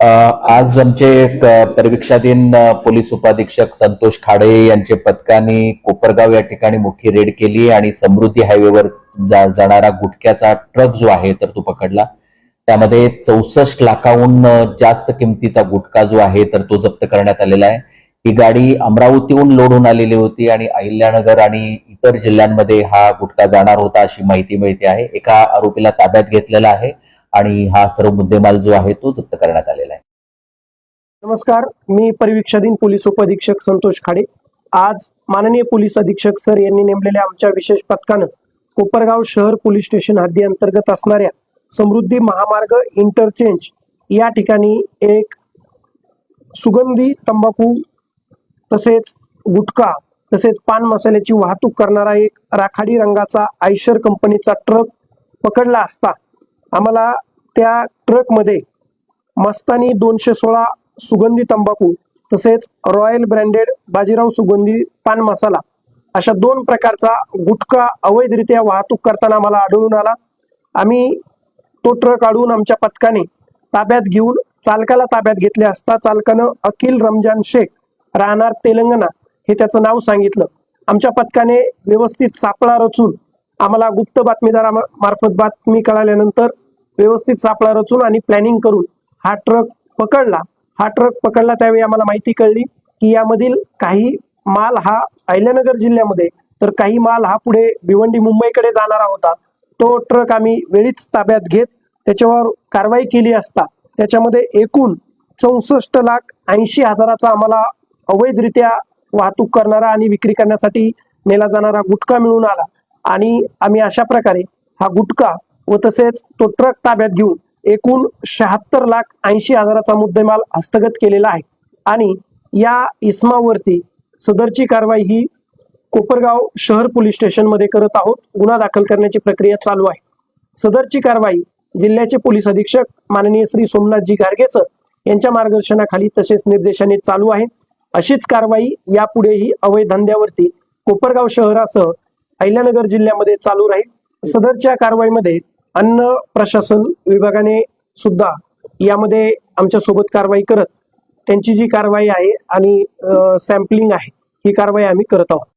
आज आमचे परीक्षाधीन पोलीस उपाधीक्षक संतोष खाडे यांच्या पथकाने कोपरगाव या ठिकाणी मोठी रेड केली आणि समृद्धी हायवेवर जा- जाणारा गुटख्याचा ट्रक जो आहे तर तो पकडला. त्यामध्ये चौसष्ट लाखाहून जास्त किमतीचा गुटखा जो आहे तर तो जप्त करण्यात आलेला आहे. ही गाडी अमरावतीहून लोड होऊन आलेली होती आणि अहिल्यानगर आणि इतर जिल्ह्यांमध्ये हा गुटखा जाणार होता अशी माहिती मिळते आहे. एका आरोपीला ताब्यात घेतलेला आहे. आणि हा सर्व मुद्देमाल जो आहे तो जप्त करण्यात आलेला आहे. नमस्कार मी परिवीक्षाधीन पोलीस उपअधीक्षक संतोष खाडे. आज माननीय पोलीस अधीक्षक सर यांनी नेमलेल्या आमच्या विशेष पथकानं कोपरगाव शहर पोलीस स्टेशन हद्दी अंतर्गत असणाऱ्या समृद्धी महामार्ग इंटरचेंज या ठिकाणी एक सुगंधी तंबाखू तसेच गुटखा तसेच पान मसाल्याची वाहतूक करणारा एक राखाडी रंगाचा आयशर कंपनीचा ट्रक पकडला असता आम्हाला त्या ट्रकमध्ये मस्तानी दोनशे सोळा सुगंधी तंबाखू तसेच रॉयल ब्रँडेड बाजीराव सुगंधी पान मसाला अशा दोन प्रकारचा गुटखा अवैधरित्या वाहतूक करताना आम्हाला आढळून आला. आम्ही तो ट्रक अडवून आमच्या पथकाने ताब्यात घेऊन चालकाला ताब्यात घेतले असता चालकानं अखिल रमजान शेख राहणार तेलंगणा हे त्याचं नाव सांगितलं. आमच्या पथकाने व्यवस्थित सापळा रचून आम्हाला गुप्त बातमीदारा मार्फत बातमी कळाल्यानंतर व्यवस्थित सापळा रचून आणि प्लॅनिंग करून हा ट्रक पकडला. हा ट्रक पकडला त्यावेळी आम्हाला माहिती कळली की यामधील काही माल हा अहिल्यानगर जिल्ह्यामध्ये तर काही माल हा पुढे भिवंडी मुंबईकडे जाणारा होता. तो ट्रक आम्ही वेळीच ताब्यात घेत त्याच्यावर कारवाई केली असता. त्याच्यामध्ये एकूण चौसष्ट लाख ऐंशी हजाराचा आम्हाला अवैधरित्या वाहतूक करणारा आणि विक्री करण्यासाठी नेला जाणारा गुटखा मिळून आला. आणि आम्ही अशा प्रकारे हा गुटखा व तसेच तो ट्रक ताब्यात घेऊन एकूण शहात्तर लाख ऐंशी हजाराचा मुद्देमाल हस्तगत केलेला आहे. आणि या इस्मावरती सदरची कारवाई ही कोपरगाव शहर पोलीस स्टेशनमध्ये करत आहोत. गुन्हा दाखल करण्याची प्रक्रिया चालू आहे. सदरची कारवाई जिल्ह्याचे पोलीस अधीक्षक माननीय श्री सोमनाथजी गारगेसर यांच्या मार्गदर्शनाखाली तसेच निर्देशाने चालू आहे. अशीच कारवाई यापुढेही अवैध धंद्यावरती कोपरगाव शहरासह अहिल्यानगर जिल्ह्यामध्ये चालू राहील. सदरच्या कारवाईमध्ये अन्न प्रशासन विभागाने सुद्धा यामध्ये आमच्यासोबत कारवाई करत त्यांची जी कारवाई आहे आणि सॅम्पलिंग आहे ही कारवाई आम्ही करत आहोत.